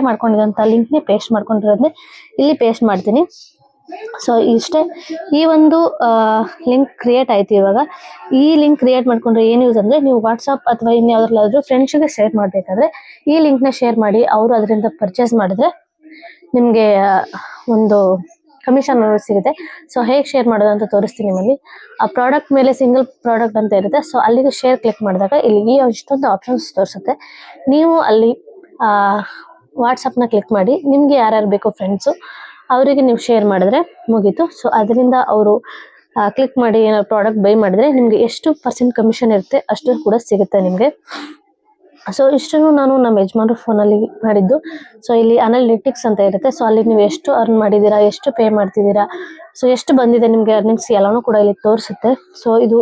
S1: ಲಿಂಕ್ ನೇ ಪೇಸ್ಟ್ ಮಾಡ್ಕೊಂಡಿರೋದನ್ನೇ ಇಲ್ಲಿ ಪೇಸ್ಟ್ ಮಾಡ್ತೀನಿ. ಸೊ ಇಷ್ಟೇ. ಈ ಒಂದು ಲಿಂಕ್ ಕ್ರಿಯೇಟ್ ಆಯ್ತು ಇವಾಗ. ಈ ಲಿಂಕ್ ಕ್ರಿಯೇಟ್ ಮಾಡ್ಕೊಂಡ್ರೆ ಏನು ಯೂಸ್ ಅಂದ್ರೆ ನೀವು ವಾಟ್ಸಪ್ ಅಥವಾ ಇನ್ಯಾವ್ದ್ರಲ್ಲಾದರೂ ಫ್ರೆಂಡ್ಸಿಗೆ ಶೇರ್ ಮಾಡಬೇಕಾದ್ರೆ ಈ ಲಿಂಕ್ನ ಶೇರ್ ಮಾಡಿ, ಅವರು ಅದರಿಂದ ಪರ್ಚೇಸ್ ಮಾಡಿದ್ರೆ ನಿಮಗೆ ಒಂದು ಕಮಿಷನ್ ಸಿಗುತ್ತೆ. ಸೊ ಹೇಗೆ ಶೇರ್ ಮಾಡೋದು ಅಂತ ತೋರಿಸ್ತೀನಿ ನಿಮ್ಮಲ್ಲಿ. ಆ ಪ್ರಾಡಕ್ಟ್ ಮೇಲೆ ಸಿಂಗಲ್ ಪ್ರಾಡಕ್ಟ್ ಅಂತ ಇರುತ್ತೆ. ಸೊ ಅಲ್ಲಿಗೆ ಶೇರ್ ಕ್ಲಿಕ್ ಮಾಡಿದಾಗ ಇಲ್ಲಿ ಈ ಇಷ್ಟೊಂದು ಆಪ್ಷನ್ಸ್ ತೋರಿಸುತ್ತೆ. ನೀವು ಅಲ್ಲಿ ವಾಟ್ಸಪ್ನ ಕ್ಲಿಕ್ ಮಾಡಿ. ನಿಮಗೆ ಯಾರ್ಯಾರು ಬೇಕು ಫ್ರೆಂಡ್ಸು ಅವರಿಗೆ ನೀವು ಶೇರ್ ಮಾಡಿದ್ರೆ ಮುಗೀತು. ಸೊ ಅದರಿಂದ ಅವರು ಕ್ಲಿಕ್ ಮಾಡಿ ಏನಾದ್ರು ಪ್ರಾಡಕ್ಟ್ ಬೈ ಮಾಡಿದ್ರೆ ನಿಮಗೆ ಎಷ್ಟು ಪರ್ಸೆಂಟ್ ಕಮಿಷನ್ ಇರುತ್ತೆ ಅಷ್ಟು ಕೂಡ ಸಿಗುತ್ತೆ ನಿಮ್ಗೆ. ಸೊ ಇಷ್ಟನ್ನು ನಾನು ನಮ್ಮ ಯಜಮಾನ್ರ ಫೋನಲ್ಲಿ ಮಾಡಿದ್ದು. ಸೊ ಇಲ್ಲಿ ಅನಾಲಿಟಿಕ್ಸ್ ಅಂತ ಇರುತ್ತೆ. ಸೊ ಅಲ್ಲಿ ನೀವು ಎಷ್ಟು ಅರ್ನ್ ಮಾಡಿದ್ದೀರಾ, ಎಷ್ಟು ಪೇ ಮಾಡ್ತಿದ್ದೀರಾ ಸೊ ಎಷ್ಟು ಬಂದಿದೆ ನಿಮಗೆ ಅರ್ನಿಂಗ್ಸ್ ಎಲ್ಲಾನು ಕೂಡ ಇಲ್ಲಿ ತೋರಿಸುತ್ತೆ. ಸೊ ಇದು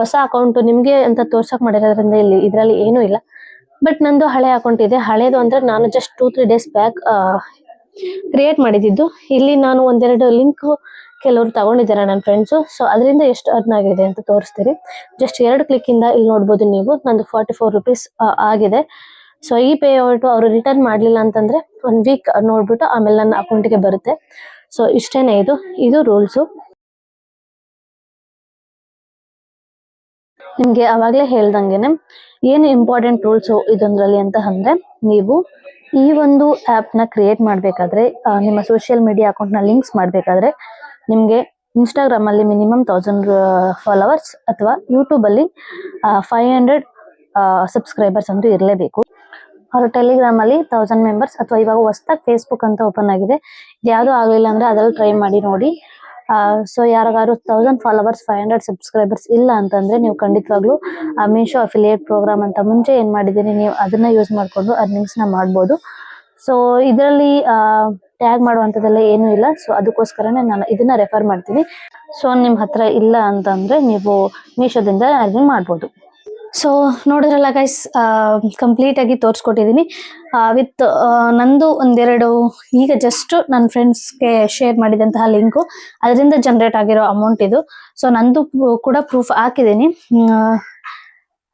S1: ಹೊಸ ಅಕೌಂಟ್ ನಿಮಗೆ ಅಂತ ತೋರ್ಸೋಕೆ ಮಾಡಿರೋದ್ರಿಂದ ಇಲ್ಲಿ ಇದರಲ್ಲಿ ಏನೂ ಇಲ್ಲ. ಬಟ್ ನಂದು ಹಳೆ ಅಕೌಂಟ್ ಇದೆ. ಹಳೇದು ಅಂದ್ರೆ ನಾನು just two three days back create ಮಾಡಿದ್ದು. ಇಲ್ಲಿ ನಾನು ಒಂದೆರಡು ಲಿಂಕ್ ಕೆಲವರು ತಗೊಂಡಿದ್ದಾರೆ ನನ್ನ ಫ್ರೆಂಡ್ಸು ಸೊ ಅದರಿಂದ ಎಷ್ಟು ಅರ್ನ್ ಆಗಿದೆ ಅಂತ ತೋರಿಸ್ತೀನಿ ಜಸ್ಟ್ ಎರಡು ಕ್ಲಿಕ್ ಇಂದ ಇಲ್ಲಿ ನೋಡ್ಬೋದು ನೀವು. ನಂದು ಫಾರ್ಟಿ ಫೋರ್ ರುಪೀಸ್ ಆಗಿದೆ. ಸೊ ಈ ಪೇ ಔಟು ಅವರು ರಿಟರ್ನ್ ಮಾಡಲಿಲ್ಲ ಅಂತಂದ್ರೆ ಒನ್ ವೀಕ್ ನೋಡ್ಬಿಟ್ಟು ಆಮೇಲೆ ನನ್ನ ಅಕೌಂಟಿಗೆ ಬರುತ್ತೆ. ಸೊ ಇಷ್ಟೇನೆ ಇದು. ಇದು ರೂಲ್ಸು ನಿಮಗೆ ಆವಾಗಲೇ ಹೇಳ್ದಂಗೆನೆ ಏನು ಇಂಪಾರ್ಟೆಂಟ್ ರೂಲ್ಸ್ ಇದೊಂದರಲ್ಲಿ ಅಂತ ಅಂದರೆ ನೀವು ಈ ಒಂದು ಆಪ್ನ ಕ್ರಿಯೇಟ್ ಮಾಡಬೇಕಾದ್ರೆ ನಿಮ್ಮ ಸೋಷಿಯಲ್ ಮೀಡಿಯಾ ಅಕೌಂಟ್ನ ಲಿಂಕ್ಸ್ ಮಾಡಬೇಕಾದ್ರೆ, ನಿಮಗೆ ಇನ್ಸ್ಟಾಗ್ರಾಮ್ ಅಲ್ಲಿ ಮಿನಿಮಮ್ ತೌಸಂಡ್ ಫಾಲೋವರ್ಸ್ ಅಥವಾ ಯೂಟ್ಯೂಬ್ ಅಲ್ಲಿ ಫೈವ್ ಹಂಡ್ರೆಡ್ ಸಬ್ಸ್ಕ್ರೈಬರ್ಸ್ ಅಂತೂ ಇರಲೇಬೇಕು. ಅವರು ಟೆಲಿಗ್ರಾಮ್ ಅಲ್ಲಿ ತೌಸಂಡ್ ಮೆಂಬರ್ಸ್ ಅಥವಾ ಇವಾಗ ಹೊಸದಾಗಿ ಫೇಸ್ಬುಕ್ ಅಂತ ಓಪನ್ ಆಗಿದೆ. ಯಾವುದು ಆಗಲಿಲ್ಲ ಅಂದ್ರೆ ಅದರಲ್ಲಿ ಟ್ರೈ ಮಾಡಿ ನೋಡಿ. ಸೊ ಯಾರಿಗಾದ್ರು thousand followers five hundred subscribers ಇಲ್ಲ ಅಂತಂದ್ರೆ ನೀವು ಖಂಡಿತವಾಗ್ಲೂ ಮೀಶೋ ಅಫಿಲಿಯೇಟ್ ಪ್ರೋಗ್ರಾಮ್ ಅಂತ ಮುಂಚೆ ಏನ್ ಮಾಡಿದ್ದೀನಿ ನೀವು ಅದನ್ನ ಯೂಸ್ ಮಾಡ್ಕೊಂಡು ಅರ್ನಿಂಗ್ಸ್ನ ಮಾಡ್ಬೋದು. ಸೊ ಇದರಲ್ಲಿ ಟ್ಯಾಗ್ ಮಾಡುವಂಥದ್ದೆಲ್ಲ ಏನೂ ಇಲ್ಲ. ಸೊ ಅದಕ್ಕೋಸ್ಕರನೇ ನಾನು ಇದನ್ನ ರೆಫರ್ ಮಾಡ್ತೀನಿ. ಸೊ ನಿಮ್ಮ ಹತ್ರ ಇಲ್ಲ ಅಂತಂದ್ರೆ ನೀವು ಮೀಶೋದಿಂದ ಅರ್ನಿಂಗ್ ಮಾಡ್ಬೋದು. ಸೊ ನೋಡಿದ್ರಲ್ಲ ಗೈಸ್ ಕಂಪ್ಲೀಟ್ ಆಗಿ ತೋರಿಸ್ಕೊಟ್ಟಿದ್ದೀನಿ ವಿತ್ ನಂದು ಒಂದೆರಡು, ಈಗ ಜಸ್ಟ್ ನನ್ನ ಫ್ರೆಂಡ್ಸ್ಗೆ ಶೇರ್ ಮಾಡಿದಂತಹ ಲಿಂಕು ಅದರಿಂದ ಜನರೇಟ್ ಆಗಿರೋ ಅಮೌಂಟ್ ಇದು. ಸೊ ನಂದು ಕೂಡ ಪ್ರೂಫ್ ಹಾಕಿದ್ದೀನಿ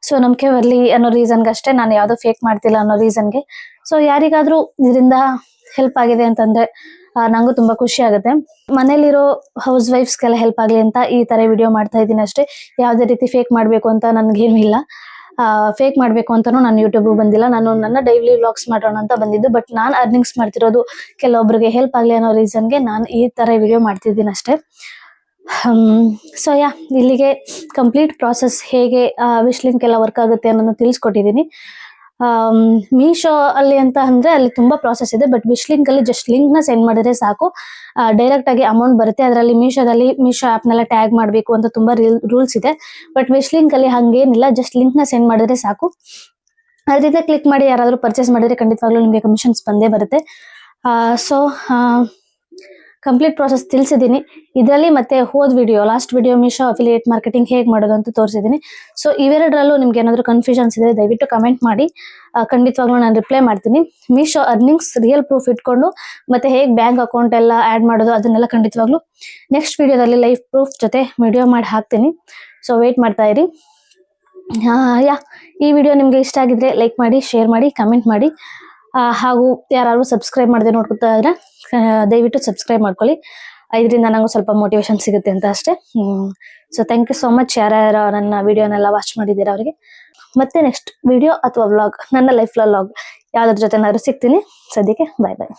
S1: ಸೊ ನಂಬಿಕೆ ಬರಲಿ ಅನ್ನೋ ರೀಸನ್ಗೆ ಅಷ್ಟೇ ನಾನು ಯಾವುದೋ ಫೇಕ್ ಮಾಡ್ತಿಲ್ಲ ಅನ್ನೋ ರೀಸನ್ಗೆ ಸೊ ಯಾರಿಗಾದರೂ ಇದರಿಂದ ಹೆಲ್ಪ್ ಆಗಿದೆ ಅಂತಂದ್ರೆ ನಂಗೂ ತುಂಬಾ ಖುಷಿ ಆಗುತ್ತೆ. ಮನೇಲಿರೋ ಹೌಸ್ ವೈಫ್ಸ್ಗೆಲ್ಲ ಹೆಲ್ಪ್ ಆಗ್ಲಿ ಅಂತ ಈ ತರ ವಿಡಿಯೋ ಮಾಡ್ತಾ ಇದ್ದೀನಿ ಅಷ್ಟೇ. ಯಾವುದೇ ರೀತಿ ಫೇಕ್ ಮಾಡ್ಬೇಕು ಅಂತ ನನ್ಗೇನು ಇಲ್ಲ. ಫೇಕ್ ಮಾಡ್ಬೇಕು ಅಂತಾನು ನಾನು ಯೂಟ್ಯೂಬ್ ಬಂದಿಲ್ಲ. ನಾನು ನನ್ನ ಡೈಲಿ ವ್ಲಾಗ್ಸ್ ಮಾಡೋಣ ಅಂತ ಬಂದಿದ್ದು ಬಟ್ ನಾನು ಅರ್ನಿಂಗ್ಸ್ ಮಾಡ್ತಿರೋದು ಕೆಲವೊಬ್ಬರಿಗೆ ಹೆಲ್ಪ್ ಆಗಲಿ ಅನ್ನೋ ರೀಸನ್ಗೆ ನಾನು ಈ ತರ ವಿಡಿಯೋ ಮಾಡ್ತಿದ್ದೀನಿ ಅಷ್ಟೇ. ಸೊ ಯಾ ಇಲ್ಲಿಗೆ ಕಂಪ್ಲೀಟ್ ಪ್ರಾಸೆಸ್ ಹೇಗೆ ವಿಶ್ ಲಿಂಕ್ ಎಲ್ಲ ವರ್ಕ್ ಆಗುತ್ತೆ ಅನ್ನೋದು ತಿಳಿಸ್ಕೊಟ್ಟಿದ್ದೀನಿ. ಮೀಶೋ ಅಲ್ಲಿ ಅಂತ ಅಂದ್ರೆ ಅಲ್ಲಿ ತುಂಬಾ ಪ್ರಾಸೆಸ್ ಇದೆ ಬಟ್ ವಿಶ್ ಲಿಂಕ್ ಅಲ್ಲಿ ಜಸ್ಟ್ ಲಿಂಕ್ನ ಸೆಂಡ್ ಮಾಡಿದ್ರೆ ಸಾಕು. ಡೈರೆಕ್ಟ್ ಆಗಿ ಅಮೌಂಟ್ ಬರುತ್ತೆ. ಅದರಲ್ಲಿ ಮೀಶೋದಲ್ಲಿ ಮೀಶೋ ಆಪ್ ನೆಲ್ಲ ಟ್ಯಾಗ್ ಮಾಡಬೇಕು ಅಂತ ತುಂಬಾ ರೂಲ್ಸ್ ಇದೆ. ಬಟ್ ವಿಶ್ ಲಿಂಕ್ ಅಲ್ಲಿ ಹಂಗೇನಿಲ್ಲ ಜಸ್ಟ್ ಲಿಂಕ್ನ ಸೆಂಡ್ ಮಾಡಿದ್ರೆ ಸಾಕು. ಅದರಿಂದ ಕ್ಲಿಕ್ ಮಾಡಿ ಯಾರಾದ್ರೂ ಪರ್ಚೇಸ್ ಮಾಡಿದ್ರೆ ಖಂಡಿತವಾಗ್ಲೂ ನಿಮಗೆ ಕಮಿಷನ್ಸ್ ಬಂದೇ ಬರುತ್ತೆ. ಸೊ ಕಂಪ್ಲೀಟ್ ಪ್ರೋಸೆಸ್ ತಿಳಿಸಿದ್ದೀನಿ ಇದರಲ್ಲಿ ಮತ್ತೆ ಹೋದ video last video Meesho affiliate marketing ಹೇಗೆ ಮಾಡೋದು ಅಂತ ತೋರಿಸಿದ್ದೀನಿ ಸೊ ಇವೆರಡರಲ್ಲೂ ನಿಮ್ಗೆ ಏನಾದರೂ ಕನ್ಫ್ಯೂಷನ್ಸ್ ಇದ್ರೆ ದಯವಿಟ್ಟು ಕಮೆಂಟ್ ಮಾಡಿ. ಖಂಡಿತವಾಗ್ಲೂ ನಾನು ರಿಪ್ಲೈ ಮಾಡ್ತೀನಿ. ಮೀಶೋ ಅರ್ನಿಂಗ್ಸ್ ರಿಯಲ್ ಪ್ರೂಫ್ ಇಟ್ಕೊಂಡು ಮತ್ತೆ ಹೇಗೆ ಬ್ಯಾಂಕ್ ಅಕೌಂಟ್ ಎಲ್ಲ ಆ್ಯಡ್ ಮಾಡೋದು ಅದನ್ನೆಲ್ಲ ಖಂಡಿತವಾಗ್ಲೂ ನೆಕ್ಸ್ಟ್ ವಿಡಿಯೋದಲ್ಲಿ ಲೈಫ್ ಪ್ರೂಫ್ ಜೊತೆ ವಿಡಿಯೋ ಮಾಡಿ ಹಾಕ್ತೀನಿ. ಸೊ ವೆಯ್ಟ್ ಮಾಡ್ತಾ ಇರಿ. ಯಾ, ಈ ವಿಡಿಯೋ ನಿಮಗೆ ಇಷ್ಟ ಆಗಿದ್ರೆ ಲೈಕ್ ಮಾಡಿ ಶೇರ್ ಮಾಡಿ ಕಮೆಂಟ್ ಮಾಡಿ. ಹಾಗೂ ಯಾರು ಸಬ್ಸ್ಕ್ರೈಬ್ ಮಾಡದೆ ನೋಡ್ಕೊತಾ ಇದ್ರೆ ದಯವಿಟ್ಟು ಸಬ್ಸ್ಕ್ರೈಬ್ ಮಾಡ್ಕೊಳ್ಳಿ. ಇದರಿಂದ ನನಗೂ ಸ್ವಲ್ಪ ಮೋಟಿವೇಶನ್ ಸಿಗುತ್ತೆ ಅಂತ ಅಷ್ಟೇ. So thank you so much ಯಾರ್ಯಾರು ನನ್ನ ವಿಡಿಯೋನೆಲ್ಲ ವಾಚ್ ಮಾಡಿದ್ದೀರಾ ಅವರಿಗೆ. ಮತ್ತೆ ನೆಕ್ಸ್ಟ್ ವಿಡಿಯೋ ಅಥವಾ ವ್ಲಾಗ್ ನನ್ನ ಲೈಫ್ ವ್ಲಾಗ್ ಯಾವ್ದ್ರ ಜೊತೆನಾದ್ರು ಸಿಗ್ತೀನಿ. ಸದ್ಯಕ್ಕೆ ಬಾಯ್ ಬಾಯ್